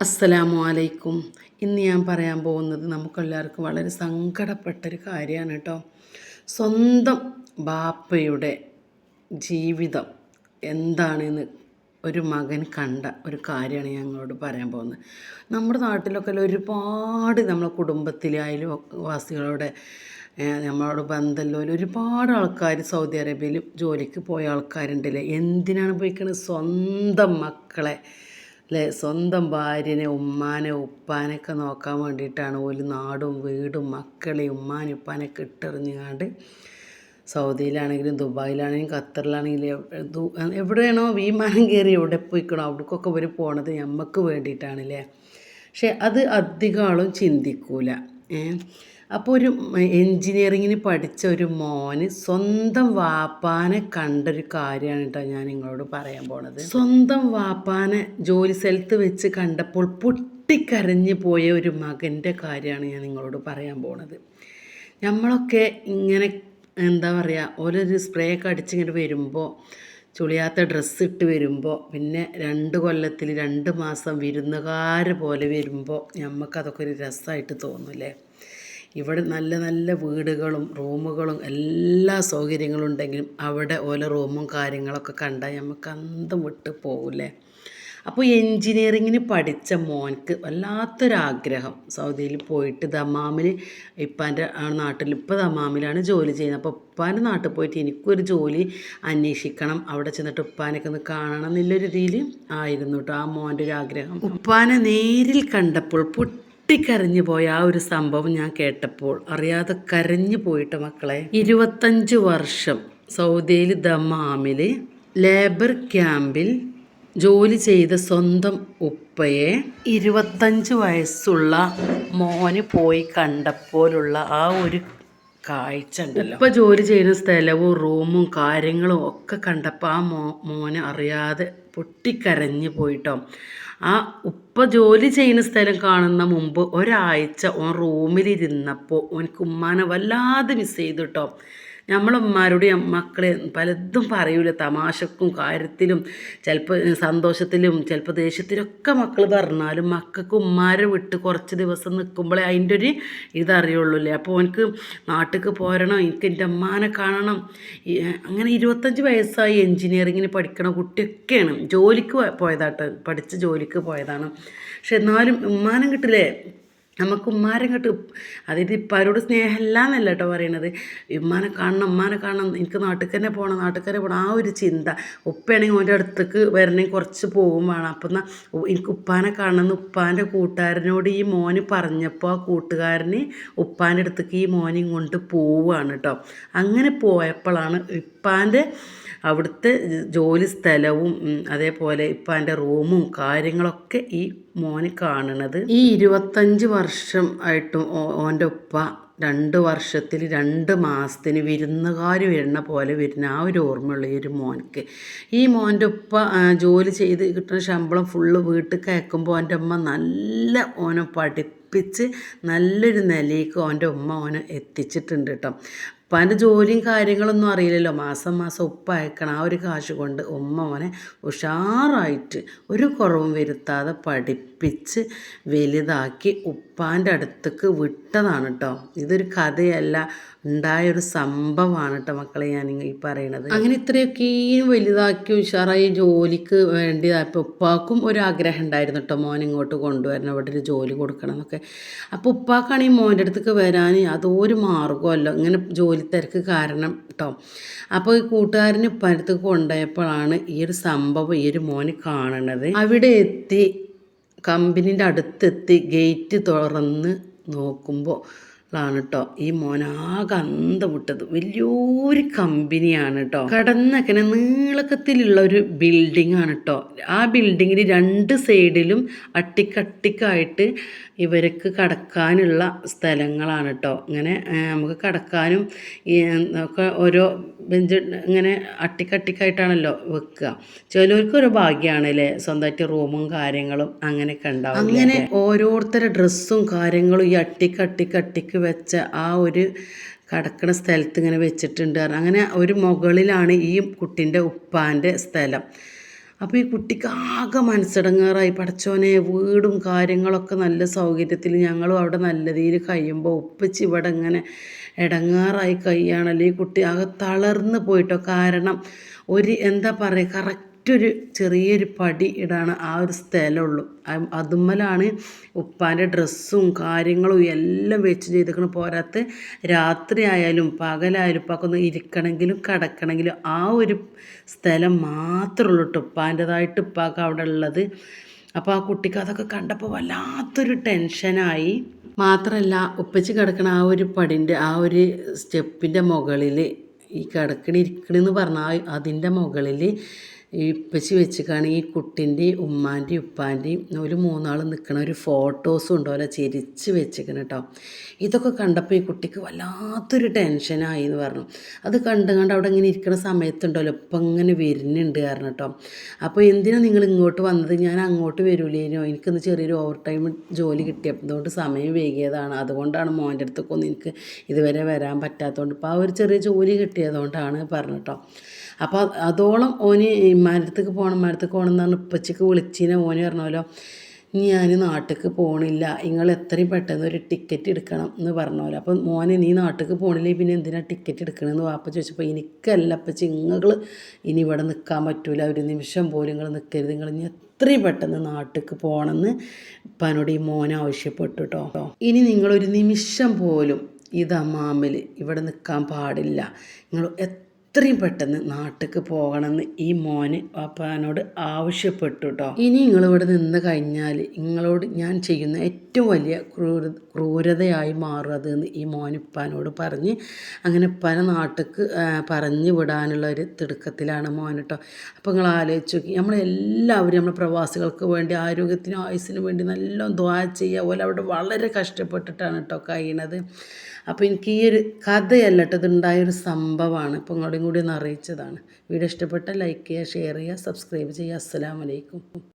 അസ്സലാമു അലൈക്കും. ഇന്ന് ഞാൻ പറയാൻ പോകുന്നത് നമുക്കെല്ലാവർക്കും വളരെ സങ്കടപ്പെട്ടൊരു കാര്യമാണ് കേട്ടോ. സ്വന്തം ബാപ്പയുടെ ജീവിതം എന്താണെന്ന് ഒരു മകൻ കണ്ട ഒരു കാര്യമാണ് ഞങ്ങളോട് പറയാൻ പോകുന്നത്. നമ്മുടെ നാട്ടിലൊക്കെ ഒരുപാട് നമ്മളെ കുടുംബത്തിലായാലും വാസികളോടെ നമ്മളോട് ബന്ധമുള്ളവർ ഒരുപാട് ആൾക്കാർ സൗദി അറേബ്യയിൽ ജോലിക്ക് പോയ ആൾക്കാരുണ്ടല്ലേ? എന്തിനാണ് പോയിക്കണത് സ്വന്തം മക്കളെ അല്ലേ? സ്വന്തം ഭാര്യനെ ഉമ്മാനെ ഉപ്പാനൊക്കെ നോക്കാൻ വേണ്ടിയിട്ടാണ് ഒരു നാടും വീടും മക്കളെ ഉമ്മാനും ഉപ്പാനൊക്കെ ഇട്ടെറിഞ്ഞാണ്ട് സൗദിയിലാണെങ്കിലും ദുബായിലാണെങ്കിലും ഖത്തറിലാണെങ്കിലും എവിടെയാണോ വിമാനം കയറി എവിടെ പോയിക്കണോ അവിടേക്കൊക്കെ ഇവർ പോണത് നമുക്ക് വേണ്ടിയിട്ടാണല്ലേ പക്ഷെ അത് അധികം ആളും ചിന്തിക്കൂല. അപ്പോൾ ഒരു എൻജിനീയറിങ്ങിന് പഠിച്ച ഒരു മോന് സ്വന്തം വാപ്പാനെ കണ്ടൊരു കാര്യമാണ് കേട്ടോ ഞാൻ നിങ്ങളോട് പറയാൻ പോണത്. സ്വന്തം വാപ്പാനെ ജോലി സ്ഥലത്ത് വെച്ച് കണ്ടപ്പോൾ പൊട്ടിക്കരഞ്ഞു പോയ ഒരു മകന്റെ കാര്യമാണ് ഞാൻ നിങ്ങളോട് പറയാൻ പോണത്. നമ്മളൊക്കെ ഇങ്ങനെ എന്താ പറയുക ഓരോരു സ്പ്രേ ഒക്കെ അടിച്ചിങ്ങനെ വരുമ്പോൾ ചുളിയാത്ത ഡ്രസ്സ് ഇട്ട് വരുമ്പോൾ പിന്നെ രണ്ട് കൊല്ലത്തിൽ രണ്ട് മാസം വിരുന്നുകാർ പോലെ വരുമ്പോൾ നമുക്കതൊക്കെ ഒരു രസമായിട്ട് തോന്നില്ലേ? ഇവിടെ നല്ല നല്ല വീടുകളും റൂമുകളും എല്ലാ സൗകര്യങ്ങളും ഉണ്ടെങ്കിലും അവിടെ ഓരോ റൂമും കാര്യങ്ങളൊക്കെ കണ്ടാൽ നമുക്ക് അന്തം വിട്ട് പോകില്ലേ? അപ്പോൾ എൻജിനീയറിങ്ങിന് പഠിച്ച മോൻക്ക് വല്ലാത്തൊരാഗ്രഹം. സൗദിയിൽ പോയിട്ട് ദമാമിൽ ഇപ്പാന്റെ നാട്ടിൽ ഇപ്പോൾ ദമാമിലാണ് ജോലി ചെയ്യുന്നത്. അപ്പോൾ ഉപ്പാന്റെ നാട്ടിൽ പോയിട്ട് എനിക്കൊരു ജോലി അന്വേഷിക്കണം. അവിടെ ചെന്നിട്ട് ഉപ്പാനൊക്കെ ഒന്ന് കാണണം എന്നുള്ളൊരു രീതിയിൽ ആയിരുന്നു കേട്ടോ ആ മോന്റെ ഒരു ആഗ്രഹം ഉപ്പാനെ നേരിൽ കണ്ടപ്പോൾ പൊട്ടിക്കരഞ്ഞു പോയ ആ ഒരു സംഭവം ഞാൻ കേട്ടപ്പോൾ അറിയാതെ കരഞ്ഞു പോയിട്ട് മക്കളെ. ഇരുപത്തഞ്ച് വർഷം സൗദിയിൽ ദമാമിൽ ലേബർ ക്യാമ്പിൽ ജോലി ചെയ്ത സ്വന്തം ഉപ്പയെ ഇരുപത്തഞ്ച് വയസ്സുള്ള മോന് പോയി കണ്ടപ്പോലുള്ള ആ ഒരു കാഴ്ച ഉണ്ടല്ലോ. ഉപ്പ ജോലി ചെയ്യുന്ന സ്ഥലവും റൂമും കാര്യങ്ങളും ഒക്കെ കണ്ടപ്പോൾ ആ മോ മോന് അറിയാതെ പൊട്ടിക്കരഞ്ഞു പോയിട്ടോ. ആ ഉപ്പ ജോലി ചെയ്യുന്ന സ്ഥലം കാണുന്ന മുമ്പ് ഒരാഴ്ച ഓൻ റൂമിലിരുന്നപ്പോൾ ഓനക്ക് ഉമ്മാനെ വല്ലാതെ മിസ് ചെയ്തു കേട്ടോ നമ്മളമ്മമാരോട് മക്കളെ പലതും പറയൂല. തമാശക്കും കാര്യത്തിലും ചിലപ്പോൾ സന്തോഷത്തിലും ചിലപ്പോൾ ദേഷ്യത്തിലൊക്കെ മക്കൾ പറഞ്ഞാലും മക്കൾക്ക് ഉമ്മാരെ വിട്ട് കുറച്ച് ദിവസം നിൽക്കുമ്പോഴേ അതിന്റെ ഒരു ഇതറിയുള്ളൂ അല്ലേ അപ്പോൾ എനിക്ക് നാട്ടിലേക്ക് പോരണം എനിക്ക് എന്റെ അമ്മാനെ കാണണം അങ്ങനെ ഇരുപത്തഞ്ച് വയസ്സായി എൻജിനീയറിങ്ങിന് പഠിക്കണ കുട്ടിയൊക്കെയാണ്. ജോലിക്ക് പോയതാട്ടോ. പഠിച്ച് ജോലിക്ക് പോയതാണ്. പക്ഷെ എന്നാലും ഉമ്മാനം കിട്ടില്ലേ? നമുക്ക് ഉമ്മാരെ ഇങ്ങോട്ട് അതായത് ഇപ്പാരോട് സ്നേഹമില്ല എന്നല്ല കേട്ടോ പറയണത്. ഉമ്മാനെ കാണണം ഉമ്മാനെ കാണണം. എനിക്ക് നാട്ടിൽ തന്നെ പോകണം നാട്ടിൽ തന്നെ പോകണം ആ ഒരു ചിന്ത. ഉപ്പയാണെങ്കിൽ ഓന്റെ അടുത്തേക്ക് വരണമെങ്കിൽ കുറച്ച് പോകും വേണം. അപ്പം എന്നാൽ എനിക്ക് ഉപ്പാനെ കാണണം ഉപ്പാന്റെ കൂട്ടുകാരനോട് ഈ മോന് പറഞ്ഞപ്പോൾ ആ കൂട്ടുകാരന് ഉപ്പാന്റെ അടുത്തേക്ക് ഈ മോനെ കൊണ്ട് പോവുകയാണ് കേട്ടോ അങ്ങനെ പോയപ്പോഴാണ് ഉപ്പാന്റെ അവിടുത്തെ ജോലി സ്ഥലവും അതേപോലെ ഇപ്പം എന്റെ റൂമും കാര്യങ്ങളൊക്കെ ഈ മോന് കാണണത്. ഈ ഇരുപത്തഞ്ച് വർഷം ആയിട്ടും ഓന്റെ ഉപ്പ രണ്ട് വർഷത്തിൽ രണ്ട് മാസത്തിന് വിരുന്നുകാർ വരുന്ന പോലെ വരുന്ന ആ ഒരു ഓർമ്മയുള്ള ഈ ഒരു മോനക്ക് ഈ മോന്റെ ഉപ്പ ജോലി ചെയ്ത് കിട്ടുന്ന ശമ്പളം ഫുള്ള് വീട്ടിൽ കയക്കുമ്പോൾ എന്റെ അമ്മ നല്ല ഓനെ പഠിപ്പിച്ച് നല്ലൊരു നിലയ്ക്ക് ഓന്റെ ഉമ്മ ഓനെ എത്തിച്ചിട്ടുണ്ട് കേട്ടോ ഉപ്പാന്റെ ജോലിയും കാര്യങ്ങളൊന്നും അറിയില്ലല്ലോ. മാസം മാസം ഉപ്പ അയക്കണം ആ ഒരു കാശ് കൊണ്ട് ഉമ്മ മോനെ ഉഷാറായിട്ട് ഒരു കുറവും വരുത്താതെ പഠിപ്പിച്ച് വലുതാക്കി ഉപ്പാന്റെ അടുത്തേക്ക് വിട്ടതാണ് കേട്ടോ ഇതൊരു കഥയല്ല ഉണ്ടായൊരു സംഭവമാണ് കേട്ടോ മക്കളെ ഞാൻ ഈ പറയണത്. അങ്ങനെ ഇത്രയൊക്കെയും വലുതാക്കി ഉഷാറായി ജോലിക്ക് വേണ്ടി അപ്പോൾ ഉപ്പാക്കും ഒരു ആഗ്രഹം ഉണ്ടായിരുന്നു കേട്ടോ മോൻ ഇങ്ങോട്ട് കൊണ്ടുവരണം ഇവിടെ ഒരു ജോലി കൊടുക്കണം എന്നൊക്കെ. അപ്പോൾ ഉപ്പാക്കാണ് ഈ മോന്റെ അടുത്തേക്ക് വരാൻ അതൊരു മാർഗമല്ലോ ഇങ്ങനെ ജോലി തിരക്ക് കാരണം കേട്ടോ അപ്പോൾ ഈ കൂട്ടുകാരന് ഉപ്പാനടുത്തേക്ക് കൊണ്ടുപോയപ്പോഴാണ് ഈ ഒരു സംഭവം ഈ ഒരു മോന് കാണണത്. അവിടെ എത്തി കമ്പനീന്റെ അടുത്തെത്തി ഗേറ്റ് തുറന്ന് നോക്കുമ്പോൾ ാണ് കേട്ടോ ഈ മോനാകെ അന്ത വിട്ടത് വലിയൊരു കമ്പനിയാണ് കേട്ടോ കടന്നക്കനെ നീളക്കത്തിലുള്ള ഒരു ബിൽഡിംഗ് ആണ് കേട്ടോ ആ ബിൽഡിങ്ങിന് രണ്ട് സൈഡിലും അട്ടിക്കട്ടിക്കായിട്ട് ഇവർക്ക് കടക്കാനുള്ള സ്ഥലങ്ങളാണ് കേട്ടോ ഇങ്ങനെ നമുക്ക് കടക്കാനും ഒക്കെ ഓരോ ബെഞ്ച് ഇങ്ങനെ അട്ടിക്കട്ടിക്കായിട്ടാണല്ലോ വെക്കുക. ചിലവർക്ക് ഒരു ഭാഗ്യമാണ് അല്ലേ സ്വന്തമായിട്ട് റൂമും കാര്യങ്ങളും അങ്ങനെയൊക്കെ ഉണ്ടാവും അങ്ങനെ ഓരോരുത്തരുടെ ഡ്രസ്സും കാര്യങ്ങളും ഈ അട്ടിക്കട്ടിക്കട്ടിക്ക് വെച്ച ആ ഒരു കടക്കണ സ്ഥലത്ത് ഇങ്ങനെ വെച്ചിട്ടുണ്ട് അങ്ങനെ ഒരു മുകളിലാണ് ഈ കുട്ടിന്റെ ഉപ്പാന്റെ സ്ഥലം. അപ്പോൾ ഈ കുട്ടിക്ക് ആകെ മനസ്സിടങ്ങാറായി. പടച്ചോനെ വീടും കാര്യങ്ങളൊക്കെ നല്ല സൗകര്യത്തിൽ ഞങ്ങളും അവിടെ നല്ല രീതിയിൽ കഴിയുമ്പോൾ ഉപ്പിച്ച് ഇവിടെ ഇങ്ങനെ ഇടങ്ങാറായി കഴിയുകയാണല്ലോ ഈ കുട്ടി ആകെ തളർന്ന് പോയിട്ടോ. കാരണം ഒരു എന്താ പറയുക കറക്റ്റ് മറ്റൊരു ചെറിയൊരു പടി ഇടാണ് ആ ഒരു സ്ഥലമുള്ളൂ. അതുമ്മലാണ് ഉപ്പാന്റെ ഡ്രസ്സും കാര്യങ്ങളും എല്ലാം വെച്ച് ചെയ്തേക്കണ. പോരാത്ത രാത്രി ആയാലും പകലായാലും ഉപ്പാക്കൊന്ന് ഇരിക്കണമെങ്കിലും കിടക്കണമെങ്കിലും ആ ഒരു സ്ഥലം മാത്രമേ ഉള്ളൂ ഉപ്പാന്റെതായിട്ട് ഉപ്പാക്ക് അവിടെ ഉള്ളത്. അപ്പോൾ ആ കുട്ടിക്ക് അതൊക്കെ കണ്ടപ്പോൾ വല്ലാത്തൊരു ടെൻഷനായി. മാത്രമല്ല ഒപ്പിച്ച് കിടക്കണ ആ ഒരു പടിന്റെ ആ ഒരു സ്റ്റെപ്പിന്റെ മുകളിൽ ഈ കിടക്കണിരിക്കണെന്ന് പറഞ്ഞാൽ അതിന്റെ മുകളിൽ ഈ ഇപ്പച്ചി വെച്ചിക്കാണ് ഈ കുട്ടിന്റെയും ഉമ്മാന്റെയും ഉപ്പാന്റെയും ഒരു മൂന്നാൾ നിൽക്കണ ഒരു ഫോട്ടോസും ഉണ്ടോലെ ചിരിച്ച് വെച്ചിരിക്കണം കേട്ടോ ഇതൊക്കെ കണ്ടപ്പോൾ ഈ കുട്ടിക്ക് വല്ലാത്തൊരു ടെൻഷനായി എന്ന് പറഞ്ഞു. അത് കണ്ട് കണ്ട് അവിടെ ഇങ്ങനെ ഇരിക്കുന്ന സമയത്തുണ്ടല്ലോ ഇപ്പം ഇങ്ങനെ വരുന്നുണ്ട് കാരണം കേട്ടോ അപ്പോൾ എന്തിനാണ് നിങ്ങൾ ഇങ്ങോട്ട് വന്നത്? ഞാൻ അങ്ങോട്ട് വരൂലേനോ? എനിക്കൊന്ന് ചെറിയൊരു ഓവർ ടൈം ജോലി കിട്ടിയതുകൊണ്ട് സമയം വൈകിയതാണ്. അതുകൊണ്ടാണ് മോന്റെ അടുത്തൊക്കെ ഒന്ന് എനിക്ക് ഇതുവരെ വരാൻ പറ്റാത്തതുകൊണ്ട്. ഇപ്പോൾ ആ ഒരു ചെറിയ ജോലി കിട്ടിയതുകൊണ്ടാണ് പറഞ്ഞു കേട്ടോ അപ്പോൾ അതോളം ഓന് മരത്തേക്ക് പോകണം മരത്തേക്ക് പോകണം എന്ന് ഉപ്പച്ചക്ക് വിളിച്ചിനെ. ഓന് പറഞ്ഞല്ലോ ഞാൻ നാട്ടിലേക്ക് പോകണില്ല നിങ്ങൾ എത്രയും പെട്ടെന്ന് ഒരു ടിക്കറ്റ് എടുക്കണം എന്ന് പറഞ്ഞോലോ. അപ്പം മോനെ നീ നാട്ടിലേക്ക് പോകണില്ലേ പിന്നെ എന്തിനാണ് ടിക്കറ്റ് എടുക്കണമെന്ന് വാപ്പ ചോദിച്ചപ്പോൾ എനിക്കല്ല അപ്പച്ച നിങ്ങൾ ഇനി ഇവിടെ നിൽക്കാൻ പറ്റൂല. ഒരു നിമിഷം പോലും നിങ്ങൾ നിൽക്കരുത് നിങ്ങൾ ഇനി എത്രയും പെട്ടെന്ന് നാട്ടിലേക്ക് പോകണമെന്ന് ഉപ്പാനോട് ഈ മോൻ ആവശ്യപ്പെട്ടു കേട്ടോ ഇനി നിങ്ങളൊരു നിമിഷം പോലും ഇതമ്മാമിൽ ഇവിടെ നിൽക്കാൻ പാടില്ല. നിങ്ങൾ എത്രയും പെട്ടെന്ന് നാട്ടിലേക്ക് പോകണമെന്ന് ഈ മോന് പാപ്പാനോട് ആവശ്യപ്പെട്ടു കേട്ടോ ഇനി നിങ്ങളിവിടെ നിന്ന് കഴിഞ്ഞാൽ നിങ്ങളോട് ഞാൻ ചെയ്യുന്ന ഏറ്റവും വലിയ ക്രൂര ക്രൂരതയായി മാറുന്നത് എന്ന് ഈ മോനിപ്പാനോട് പറഞ്ഞ് അങ്ങനെ പല നാട്ടിലേക്ക് പറഞ്ഞു വിടാനുള്ള ഒരു തിടുക്കത്തിലാണ് മോൻ കേട്ടോ അപ്പോൾ നിങ്ങൾ ആലോചിച്ച് നോക്കി. നമ്മളെല്ലാവരും നമ്മൾ പ്രവാസികൾക്ക് വേണ്ടി ആരോഗ്യത്തിനും ആയുസ്സിനും വേണ്ടി നല്ല ദ്വാ ചെയ്യുക. പോലെ അവിടെ വളരെ കഷ്ടപ്പെട്ടിട്ടാണ് കേട്ടോ കഴിയണത്. അപ്പോൾ എനിക്ക് ഈ ഒരു കഥയല്ല സംഭവമാണ്. ഇപ്പോൾ കൂടി ഒന്ന് അറിയിച്ചതാണ്. വീഡിയോ ഇഷ്ടപ്പെട്ട ലൈക്ക് ചെയ്യുക ഷെയർ ചെയ്യുക സബ്സ്ക്രൈബ് ചെയ്യുക. അസ്സലാമലൈക്കും